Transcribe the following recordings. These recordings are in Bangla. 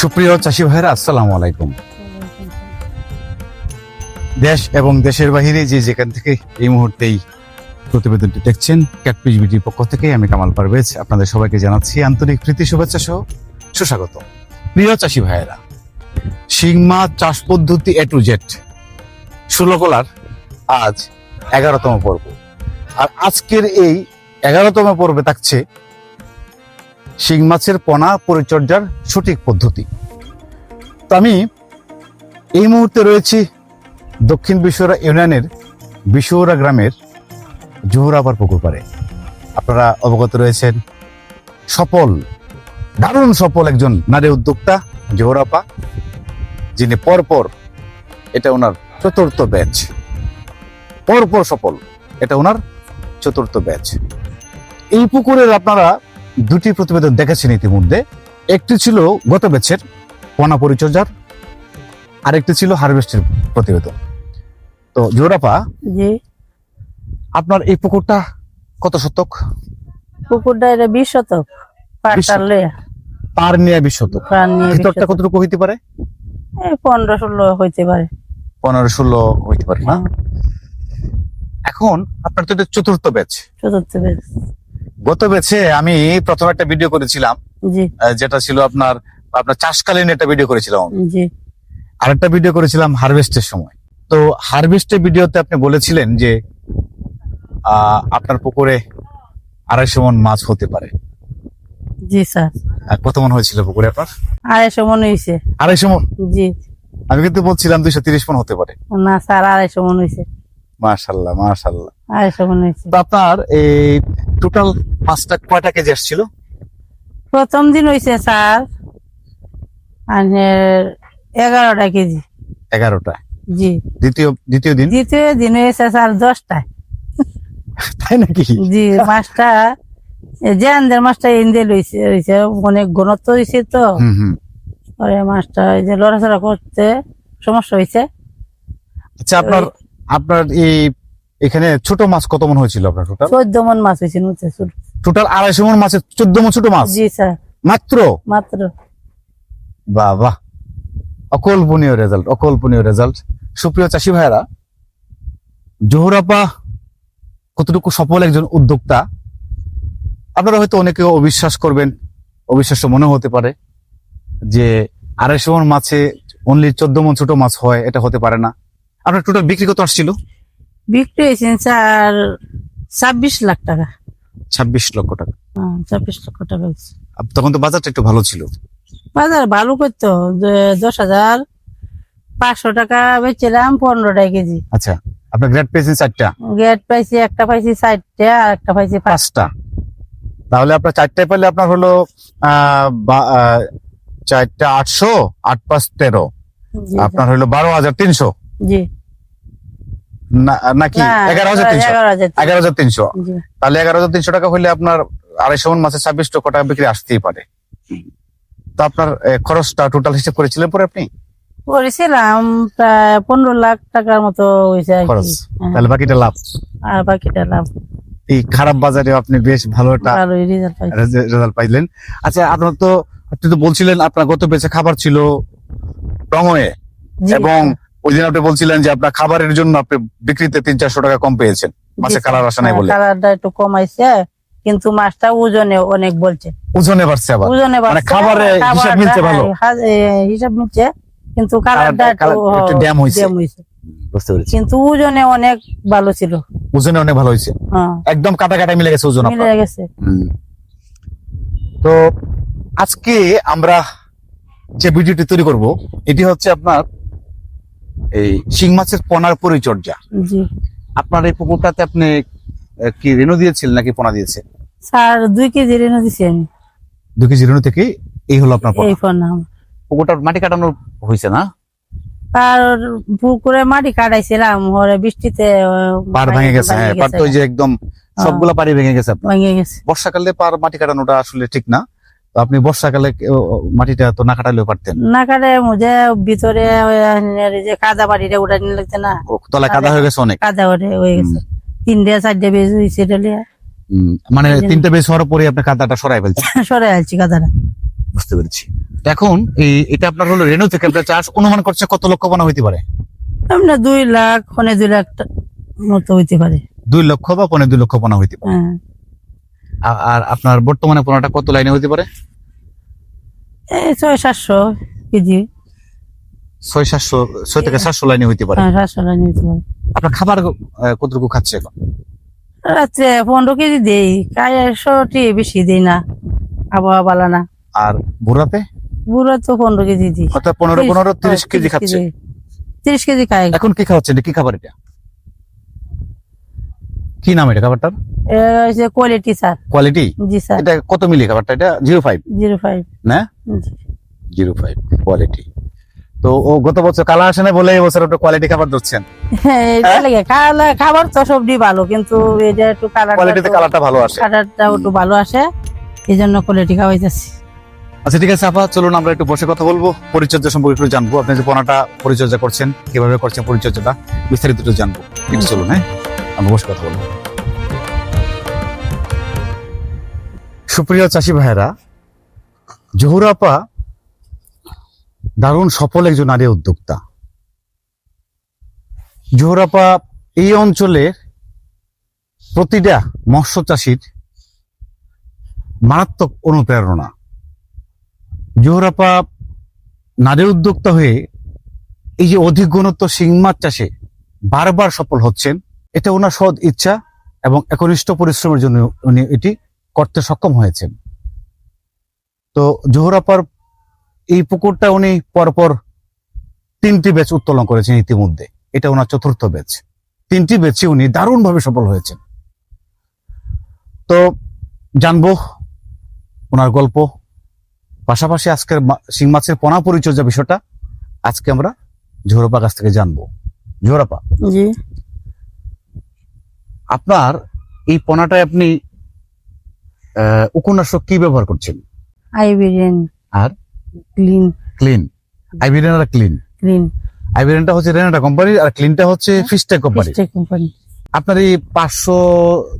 সুপ্রিয় চাষি ভাইরা আসসালামু আলাইকুম। দেশ এবং দেশের বাহিরে যে যেখান থেকে এই মুহূর্তেই প্রতিবেদনটি দেখছেন, ক্যাটপিস বিটির পক্ষ থেকে আমি কামাল পারভেজ আপনাদের সবাইকে জানাচ্ছি আন্তরিক প্রীতি, শুভেচ্ছা সহ সুস্বাগত। প্রিয় চাষি ভাইয়েরা শিংমা চাষ পদ্ধতি এ টু জেড ষোলকলার আজ এগারোতম পর্ব। আর আজকের এই এগারোতম পর্বে থাকছে শিং মাছের পোনা পরিচর্যার সঠিক পদ্ধতি। তো আমি এই মুহূর্তে রয়েছি দক্ষিণ বিশ্বরা ইউনিয়নের বিশ্বরা গ্রামের জোহরাপার পুকুর পাড়ে আপনারা অবগত রয়েছেন, সফল, দারুণ সফল একজন নারী উদ্যোক্তা জোহরাপা, যিনি পরপর এটা ওনার চতুর্থ ব্যাচ। পরপর সফল, এটা ওনার চতুর্থ ব্যাচ। এই পুকুরের আপনারা দুটি প্রতিবেদন দেখেছেন ইতিমধ্যে। একটি ছিল গত ব্যাচের পনা পরিচর্যার আরেকটি ছিল হারভেস্টের প্রতিবেদন। তো জোরাপা আপনার এই পুকুরটা কত শতক? পুকুরটা এটা বিশ শতক। পার নিয়ে বিশ শতক। ভিতরটা কতটুকু হইতে পারে? পনেরো ষোলো হইতে পারে। পনেরো ষোলো হইতে পারে না? এখন আপনার তো চতুর্থ ব্যাচ। চতুর্থ বেশ গত ব্যাচে আমি প্রথম একটা ভিডিও করেছিলাম যেটা ছিল আপনার আপনার চাষকালীন একটা ভিডিও করেছিলাম। জি। আরেকটা ভিডিও করেছিলাম হারভেস্টের সময়। তো হারভেস্টের ভিডিওতে আপনি বলেছিলেন যে আপনার পুকুরে আড়াইশো মন মাছ হতে পারে। জি স্যার। কত মন হয়েছিল পুকুরে আপনার? আড়াইশো মন হয়েছে। আড়াইশো মন? জি। আমি কিন্তু বলছিলাম দুইশো তিরিশ মন হতে পারে। না স্যার আড়াইশো মন হয়েছে। মাশাল্লাহ মাশাল্লাহ। আড়াইশো মন হয়েছে। আপনার এই টোটাল পাঁচটা কয়টা কেজি আসছিল? প্রথম দিন হয়েছে স্যার এগারোটা কেজি। এগারোটা? জি। দ্বিতীয় দ্বিতীয় দিন? দ্বিতীয় দিন হয়েছে স্যার দশটায়। তাই নাকি? জি মাছটা জেনদের মাছটা ইন্দে লইছে অনেক ঘনত্ব হয়েছে তো। পরে মাছটা এই যে লড়াচড়া করতে সমস্যা হয়েছে আচ্ছা আপনার আপনার এই এখানে ছোট মাছ কত মন হয়েছিল আপনার টোটাল চোদ্দ মন মাছ হয়েছে নতুন টোটাল আড়াইশো মন মাছের চোদ্দ মন ছোট মাছ? জি স্যার। মাত্র? মাত্র। বাহ অকল্পনীয় রেজাল্ট অকল্পনীয় রেজাল্ট সুপ্রিয় চাষি ভাইরা জোহরাপা কতটুকু সফল একজন উদ্যোক্তা? আপনারা হয়তো অনেকে অবিশ্বাস করবেন অবিশ্বাস্য মনে হতে পারে যে আড়াইশো মন মাছে অনলি চোদ্দ মন ছোট মাছ হয় এটা হতে পারে না। আপনার টোটাল বিক্রি কত আসছিল? বিক্রি হয়েছে স্যার ছাব্বিশ লাখ টাকা। ছাব্বিশ লক্ষ টাকা। হ্যাঁ, ছাব্বিশ লক্ষ টাকা হয়েছে আপ- তখন তো বাজারটা একটু ভালো ছিল। বাজার ভালো করতো যে- দশ হাজার পাঁচশো টাকা বেচছিলাম পনেরো টাকা কেজি। আচ্ছা আপনার গ্রেড পেয়েছেন চারটা? গেট পাইছি একটা পাইছি চারটে আর একটা পাইছি পাঁচ। পাঁচটা। তাহলে আপনার চারটায় পেলে আপনার হলো আহ, বা- আহ, চারটা আটশো আট পাঁচ তেরো। জি, আপনার হলো বারো হাজার তিনশো। জি। নাকি? না, এগারো হাজার তিনশো। এগারো হাজার তিনশো। তাহলে এগারো হাজার তিনশো টাকা হলে আপনার আড়াইশো মন মাসে ছাব্বিশ লক্ষ টাকা বিক্রি আসতেই পারে। তো আপনার খরচটা টোটাল হিসেব করেছিলেন পরে আপনি? করেছিলাম প্রায় পনেরো লাখ টাকার মতো হয়েছে খরচ। হ্যাঁ, তাহলে বাকিটা লাভ। আর বাকিটা লাভ। এই খারাপ বাজারে আপনি বেশ ভালো একটা রেজাল্ট পাইলেন। আচ্ছা আপনার তো আপনি তো বলছিলেন আপনার গত বেঁচে খাবার ছিল টঙয়ে এবং ওই দিন আপনি বলছিলেন যে আপনার খাবারের জন্য আপনি বিক্রিতে তিন চারশো টাকা কম পেয়েছেন। মাছে কালার আসে নাই হ্যাঁ, বলে। কালারটা একটু কমাইছে কিন্তু মাছটা ওজনে অনেক বলছে। ওজনে বাড়ছে আবার। ওজনে মানে বাড়ছে, খাবারে হিসাব মিলছে ভালো। হ্যাঁ, হা- এ, হিসাব মিলছে কিন্তু কালারটা একটু ড্যাম হইছে। ড্যাম হইছে। বুঝতে পেরেছি। কিন্তু ওজনে অনেক ভালো ছিল। ওজনে অনেক ভালো হয়েছে হ্যাঁ। একদম কাটা কাটা মিলে গেছে ওজন আপনার। মিলে গেছে। তো আজকে আমরা যে ভিডিওটি তৈরি করব এটি হচ্ছে আপনার এই শিং মাছের পোনার পরিচর্যা। আপনার এই পুকুরটাতে আপনি কি রেণু দিয়েছিলেন নাকি পোনা দিয়েছে? স্যার দুই কেজি রেনু দিছি আমি। দু কেজি রেণু থেকে এই হলো আপনার পোনা। পুকুরটার মাটি কাটানোর হয়েছে না? আর পুকুরে মাটি কাটাইছিলাম বৃষ্টিতে পার ভেঙে গেছে হ্যাঁ পার তো ওই যে একদম সবগুলা পাড়ি ভেঙে গেছে ভেঙে গেছে। বর্ষাকালে পার মাটি কাটানোটা আসলে ঠিক না। আপনি বর্ষাকালে মাটিটা তো না কাটালেও পারতেন? না কাটে মুঝে ভিতরে যে কাদা বাড়িটা উঠা নিয়ে লাগছে না। তলায় কাদা হয়ে গেছে অনেক? কাদা হয়ে গেছে। তিনটে চারটে বেজ হয়েছে মানে তিনটা বেশ হওয়ার পরে আপনি কাদাটা সরাই ফেলছেন? সরাই আসছি কাদাটা। বুঝতে পেরেছি। এখন এই এটা আপনার হলো রেনু থেকে আপনার চাষ অনুমান করছে কত লক্ষ পোনা হইতে পারে? এমনি দুই লাখ ফোনে দুই লাখ মতো হইতে পারে। দুই লক্ষ বা পনেরো দুই লক্ষ পোনা হইতে পারে। হ্যাঁ। আর আপনার বর্তমানে পোনাটা কত লাইনে হইতে পারে? এই ছয় সাতশো কেজি। ছয় সাতশো ছয় থেকে সাতশো লাইনে হইতে পারে। হ্যাঁ সাতশো লাইন হইতে পারে। আপনার খাবার কতটুকু খাচ্ছে এখন? রাত্রে পনেরো কেজি দেই কায়াশোটি বেশি দেই না আবহাওয়া বালা না। আর ভোরাতে বুড়া তো পনেরো কেজি দিই। অর্থাৎ পনেরো পনেরো তিরিশ কেজি খাচ্ছে। তিরিশ কেজি খাই এখন কি খাওয়াচ্ছেন? কি খাবার এটা? কি নাম এটা খাবারটার? Quality sir. কোয়ালিটি জি স্যার। এটা কত মিলি খাবারটা এটা? জিরো ফাইভ জিরো ফাইভ না? জিরো ফাইভ কোয়ালিটি তো ও গত বছর কালা আসে না বলে এবছর আপনি কোয়ালিটি খাবার দিচ্ছেন খাবার তো সবজি ভালো কিন্তু এটা একটু কোয়ালিটিতে কালারটা ভালো আসে। কালারটা একটু ভালো আসে এই জন্য কোয়ালিটি খাওয়াইতেছি। আচ্ছা ঠিক আছে আপা চলুন আমরা একটু বসে কথা বলব। পরিচর্যা সম্পর্কে একটু জানব। আপনি যে পোনাটা পরিচর্যা করছেন কীভাবে করছেন পরিচর্যাটা বিস্তারিত একটু জানব। একটু চলুন হ্যাঁ? আমরা বসে কথা বলব। সুপ্রিয় চাষি ভাইয়েরা, জহুরা আপা দারুণ সফল একজন নারী উদ্যোক্তা। জহুরা আপা এই অঞ্চলের প্রতিটা মৎস্য চাষির মারাত্মক অনুপ্রেরণা। জোহরাপা নারী উদ্যোক্তা হয়ে এই যে অধিক ঘনত্ব শিং মাছ চাষে বারবার সফল হচ্ছেন এটা ওনার সৎ ইচ্ছা এবং একনিষ্ঠ পরিশ্রমের জন্য উনি এটি করতে সক্ষম হয়েছেন। তো জোহরাপার এই পুকুরটা উনি পরপর তিনটি ব্যাচ উত্তোলন করেছেন ইতিমধ্যে। এটা ওনার চতুর্থ ব্যাচ। তিনটি ব্যাচে উনি দারুণভাবে সফল হয়েছেন। তো জানব ওনার গল্প। পাশাপাশি আজকের শিং মাছের পোনা পরিচর্যা বিষয়টা আজকে আমরা ঝোরাপা কাছ থেকে জানব। ঝোরাপা জি। আপনার এই পোনাটায় আপনি উপন্যাসক কি ব্যবহার করছেন? আইবেরিয়ান। আর? ক্লিন। ক্লিন। আইবিরিয়ান আর ক্লিন? ক্লিন। আইবিরিয়ানটা হচ্ছে রেনাটা কোম্পানি আর ক্লিনটা হচ্ছে ফিস্টেক কোম্পানি। কোম্পানি। আপনার এই পাঁচশো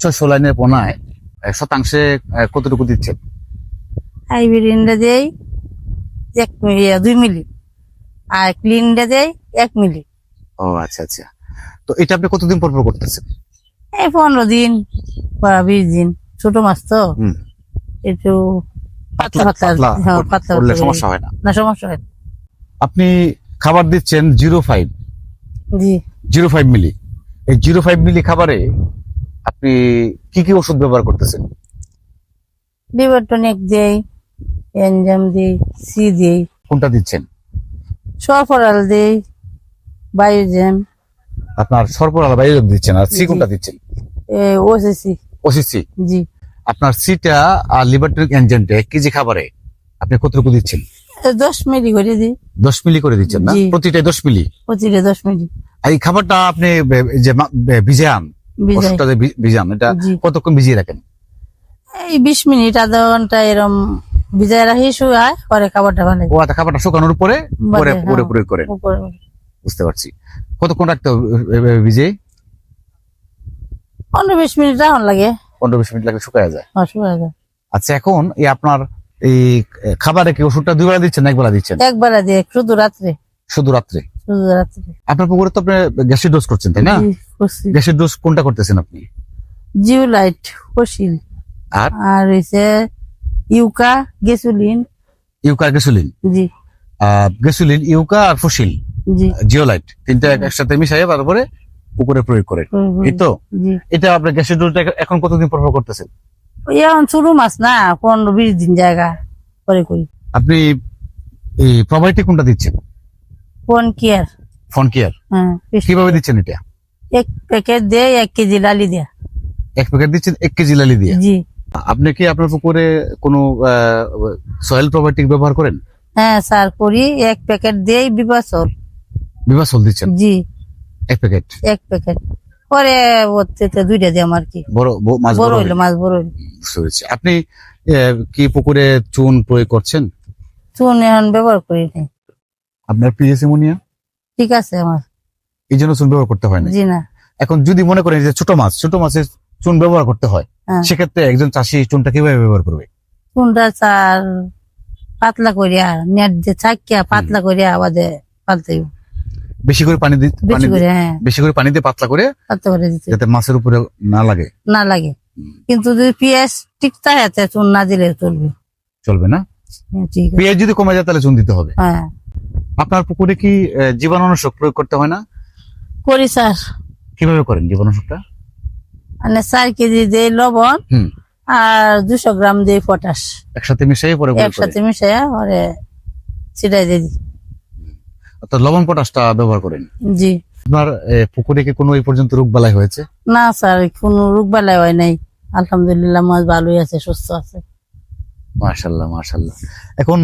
ছয়শো লাইনের পোনায় শতাংশে কতটুকু দিচ্ছেন? আইবেরিয়ানটা দেই এক মিলি দুই মিলি। আর ক্লিনটা দেই এক মিলি। ও আচ্ছা আচ্ছা। তো এটা আপনি কতদিন পর পর করতেছেন? এই পনেরো দিন বা বিশ দিন। ছোট মাছ তো। একটু হ্যাঁ, সমস্যা হয় না। না সমস্যা হয় আপনি খাবার দিচ্ছেন জিরো ফাইভ। জি। Zero five milli. এই জিরো ফাইভ মিলি খাবারে আপনি কি কি ওষুধ ব্যবহার করতেছেন? লিভার টনিক দেই এনজাম দেই সি দেই। কোনটা দিচ্ছেন? সরফরাল দেই বায়োজেম। আপনার সরপরাল বাইরে দিচ্ছেন আর সি কোনটা দিচ্ছেন? ওসিসি ওসিসি জি। আপনার সিটা আর এনজেন্টে কেজি খাবারে আপনি কতটুকু দিচ্ছেন? দশ মিলি করে দিই। দশ মিলি করে দিচ্ছেন না? জি। প্রতিটাই দশ মিলি? পঁচিশে দশ মিলি। এই খাবারটা আপনি যে মা- বে- ভিজান ওষুধটা ভিজান এটা কতক্ষণ ভিজিয়ে রাখেন? এই বিশ মিনিট আধা ঘণ্টা এরম ভিজায় রাখি পরে খাবারটা ভালো ও আচ্ছা খাবারটা শুকানোর পরে পরে পরে হ্যাঁ। পরে করেন। বুঝতে পারছি। কতক্ষণ রাখতে হবে ভিজিয়ে? পনেরো বিশ মিনিট রাখুন লাগে। পনেরো বিশ মিনিট লাগে শুকায় যায়। অসুবিধা যায়। আচ্ছা এখন এই আপনার এই খাবারে কি ওষুধটা দুই বেলা দিচ্ছেন একবেলা দিচ্ছেন? একবার দিয়ে শুধু রাত্রে। শুধু রাত্রে? শুধু রাত্রে। আপনার পুকুরে তো আপনি গ্যাসের ডোজ করছেন তাই না? গ্যাসের ডোজ কোনটা করতেছেন আপনি? Zeolite fossil. আর? আর হইছে ইউকা গেসুলিন ইউকা গ্যাসোলিন? জি। গ্যাসোলিন ইউকা আর ফসিল। জি। জিওলাইট তিনটা এক- একসাথে মিশাইয়ে তারপরে পুকুরে প্রয়োগ করেন। এই তো? এটা আপনার গ্যাসের ডোজটা এখন কতদিন পর পর করতেছেন? ওই এখন ছোট মাছ না পনেরো বিশ দিন জায়গা করে করি। আপনি এই প্রোবায়োটিক কোনটা দিচ্ছেন? কোন কেয়ার। Phone care. কীভাবে দিচ্ছেন এটা? এক প্যাকেট দে এক কেজি লালি দেয়া। এক প্যাকেট দিচ্ছেন এক কেজি লালি দিয়ে? জি। আপনি কি আপনার পুকুরে কোনো সয়েল প্রোবায়োটিক ব্যবহার করেন? হ্যাঁ স্যার করি। এক প্যাকেট দেই বিবাসল বিভাসল দিচ্ছেন? জি। এক প্যাকেট? এক প্যাকেট। পরে ওতে দুইটা দিয়ে আমার কি? বড় মাছ বড় হইল। মাছ বড় হইল। বুঝতে আপনি কি পুকুরে চুন প্রয়োগ করছেন? চুন এখন ব্যবহার করি নাই। আপনার পিএস এমোনিয়া ঠিক আছে আমার। এই জন্য চুন ব্যবহার করতে হয় না জি না। এখন যদি মনে করেন যে ছোট মাছ ছোট মাছের চুন ব্যবহার করতে হয় হ্যাঁ। সেক্ষেত্রে একজন চাষি চুনটা কীভাবে ব্যবহার করবে? চুনটা স্যার পাতলা করিয়া নেট দিয়ে থাকিয়া পাতলা করিয়া আবাদে পালতে হইব। বেশি করে পানি দিতে বেশি পানি করে হ্যাঁ। বেশি করে পানি দিয়ে পাতলা করে পাতলা করে দিতে। যাতে মাছের উপরে না লাগে। না লাগে। কিন্তু যদি পেঁয়াজ ঠিক থাকে চুন না দিলে চলবে। চলবে না? হ্যাঁ, পেঁয়াজ যদি কমে যায় তাহলে চুন দিতে হবে। হ্যাঁ। আপনার পুকুরে কি জীবাণুনাশক প্রয়োগ করতে হয় না? করি স্যার। কীভাবে করেন জীবাণুনাশকটা? মানে চার কেজি দিয়ে লবণ আর দুশো গ্রাম দিয়ে পটাশ। একসাথে মিশাই পরে একসাথে মিশিয়ে ওরে ছিটাই দিয়ে দিই। অর্থাৎ লবণ পটাশটা ব্যবহার করেন। জি। আপনার পুকুরে কি কোনো এই পর্যন্ত রোগ বালাই হয়েছে? না স্যার কোনো রোগ বালাই হয় নাই। আলহামদুলিল্লাহ মাছ ভালোই আছে সুস্থ আছে। মাশাল্লাহ মাশাল্লাহ। এখন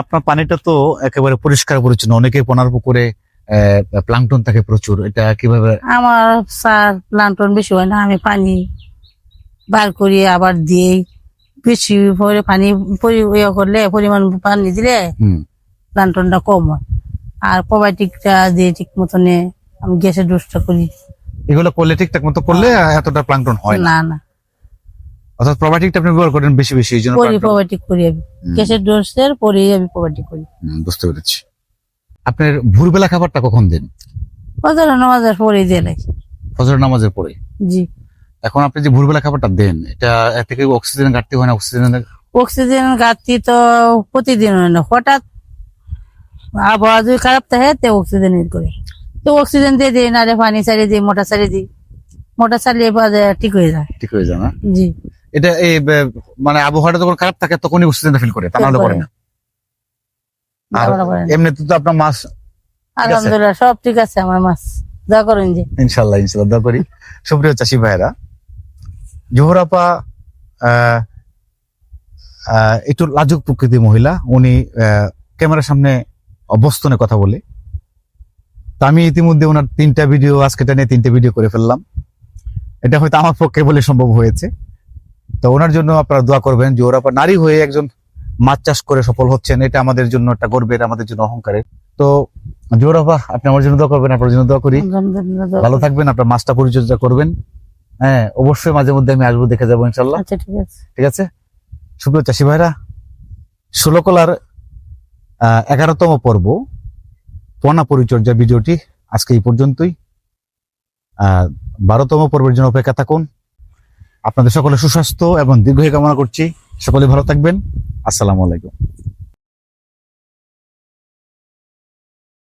আপনার পানিটা তো একেবারে পরিষ্কার পরিচ্ছন্ন। অনেকে পোনার পুকুরে প্লাংটন থাকে প্রচুর। এটা কীভাবে? আমার স্যার প্লান্টন বেশি হয় না। আমি পানি বার করি আবার দিই। বেশি পরে পানি ইয়ে করলে পরিমাণ পানি দিলে হুম। প্লান্টনটা কম হয়। আর প্রোবায়োটিকটা দিয়ে ঠিক মতনে আমি গ্যাসের ডোজটা করি। এগুলো করলে ঠিকঠাক মতো করলে এতটা প্লাংটন হয় না। না অর্থাৎ প্রোবায়োটিকটা আপনি ব্যবহার করেন বেশি বেশি এই জন্য করি প্রোবায়োটিক করি আমি। গ্যাসের ডোজের পরেই আমি প্রোবায়োটিক করি। বুঝতে পেরেছি। আপনার ভোরবেলা খাবারটা কখন দেন? কত নামাজের পরেই দিয়ে লাগে ফজর নামাজের পরে? জি। এখন আপনি যে ভোরবেলা খাবারটা দেন এটা এর থেকে অক্সিজেন ঘাটতি হয় না? অক্সিজেনের অক্সিজেন ঘাটতি তো প্রতিদিন হয় না। হঠাৎ আবহাওয়া যদি খারাপ থাকে তো অক্সিজেন নিতে করে। তো অক্সিজেন দিয়ে দিই না রে পানি ছাড়িয়ে দিই মোটা ছাড়িয়ে দিই। মোটা ছাড়িয়ে ঠিক হয়ে যায়। ঠিক হয়ে যায় না? জি। এটা এই মানে আবহাওয়াটা যখন খারাপ থাকে তখনই অক্সিজেনটা ফিল করে তা নাহলে করে। না। আর। এমনিতে তো আপনার মাছ আলহামদুলিল্লাহ সব ঠিক আছে আমার মাছ। যা করেন যে ইনশাল্লাহ ইনশাল্লাহ দোয়া করি। সুপ্রিয় চাষি ভাইরা জোহরাপা আহ, আহ, একটু লাজুক প্রকৃতির মহিলা উনি ক্যামেরার সামনে অবস্থানে কথা বলে। তা আমি ইতিমধ্যে ওনার তিনটা ভিডিও আজকে নিয়ে তিনটা ভিডিও করে ফেললাম। এটা হয়তো আমার পক্ষে বলে সম্ভব হয়েছে। তো ওনার জন্য আপনারা দোয়া করবেন জোহরাপা নারী হয়ে একজন মাছ চাষ করে সফল হচ্ছেন। এটা আমাদের জন্য একটা গর্বের আমাদের জন্য অহংকারের। তো জোহরাপা আপনি আমার জন্য দোয়া করবেন আপনার জন্য দোয়া করি। ভালো থাকবেন আপনার মাছটা পরিচর্যা করবেন। হ্যাঁ অবশ্যই মাঝে মধ্যে আমি আসব দেখে যাব ইনশাল্লাহ আচ্ছা ঠিক আছে। ঠিক আছে? সুপ্রিয় চাষি ভাইরা ষোলকলার এগারোতম পর্ব পোনা পরিচর্যা ভিডিওটি আজকে এই পর্যন্তই। বারোতম পর্বের জন্য অপেক্ষা থাকুন। আপনাদের সকলে সুস্বাস্থ্য এবং দীর্ঘ কামনা করছি। সকলে ভালো থাকবেন। আসসালামু আলাইকুম।